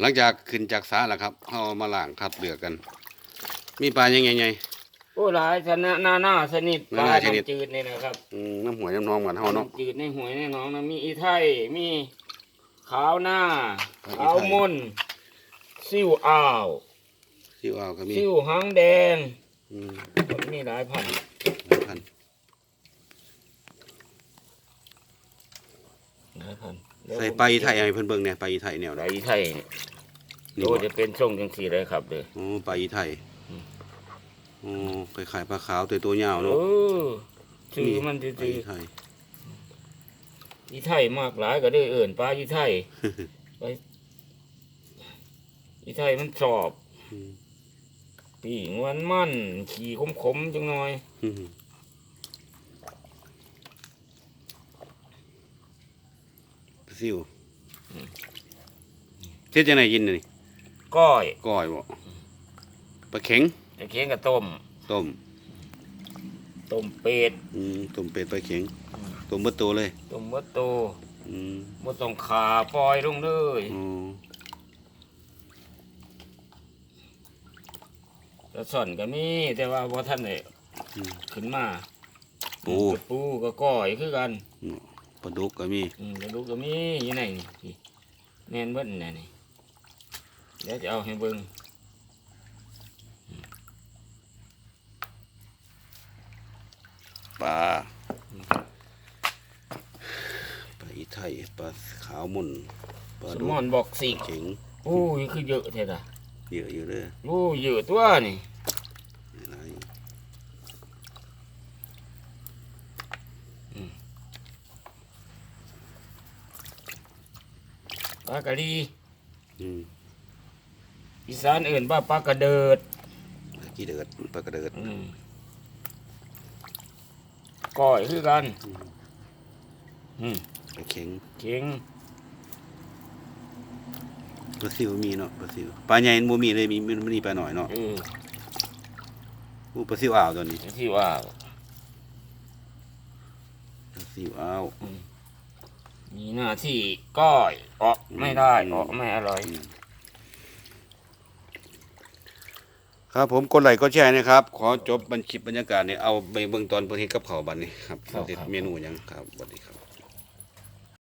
หลังจากขึ้นจากสาแล้วครับเอามาล้างคัดเลือกกัน มีปลายังไงไง โอ้หลายชนะหน้าหน้าสนิทหน้าหน้าชนิด น้ำจืดนี่นะครับอืมน้ำหวยน้ำนองกันเฮาเนาะ น้ำจืดในหวยในหน้องนะมีอีไทยมีขาวหน้าครับขาวมนซิ่วอ่าวซิวเอาก็มีซิ่วหางแดงอืมมีหลายพันธุ์หลายพันห ลายพันธุ์ใส่ปลาอีไทยให้เพิ่นเบิ่งเนี่ยปลาอีไทยแนวไหไหลนอีไทยเนี่ยนี่โอ้บ่จะเป็นช่องจังสีเลยครับเด้อ อ๋อปลาอีไทยอืม อ๋อคล้ายๆปลาขาวตัวตัวยาวเอเนาะอชื่อมันปลาจืดอีไทย ๆอีไทยมากหลายก็ได้เอิ่นปลาอีไทย ไปอีไทยมันชอบอืม ปีงวันมัน ขี่ขมๆจังหน่อย อืม ซิวเฮ็ดจังไดกินนี่ก้อยก้อยบ่ปลาเข็งจะเคียงกับต้มต้มต้มเป็ดอืมต้มเป็ดปลาเข็งต้มเบิดตัวเลยต้มมะโตอืมมะต้องขาปล่อยลงเลยอ๋อแล้วส่อนก็มีแต่ว่าพอท่านได้อืมขึ้นมาปูปูก็ก้อยคือกัน ปลาดุกก็มีอืมกระดูกก็มีอยู่ไหนนี่พี่แน่นเบิ้ลนี่นี่เดี๋ยวจะเอาให้เบิ่งปลาปลาอีไทยปลาขาวมุนปลาสดุมกอนบอกสิงเข็งโอ้ยคือเยอะแท้ละเยอะอยู่เด้อโอ้ยเยอะตัวนี่ หลาย ปลากะดีอืมอีสานเอื่นว่าปลากระเดิดปลาขี้เดือดปลากระเดือดอืมก้อยคือกัน อืมปลาเข็งเก่งปลาซิวมีเนาะปลาซิวปลาใหญ่บ่มีเลยมีมันมีปลาหน่อยเนาะเอออู้ปลาซิวอ่าวตัวนี้ที่ว่า ปลาซิวอ่าวมี หน้าที่ก้อยออกไม่ได้ออกไม่อร่อย ครับผมกดไลค์กดแชร์นะครับ ขอจบบันคลิปบรรยากาศเนี่ยเอาไปเบิ่งตอนเพิ่นเฮ็ดกับข้าวบัดนี้ครับเฮ็ดเมนูหยังครับสวัสดีครับ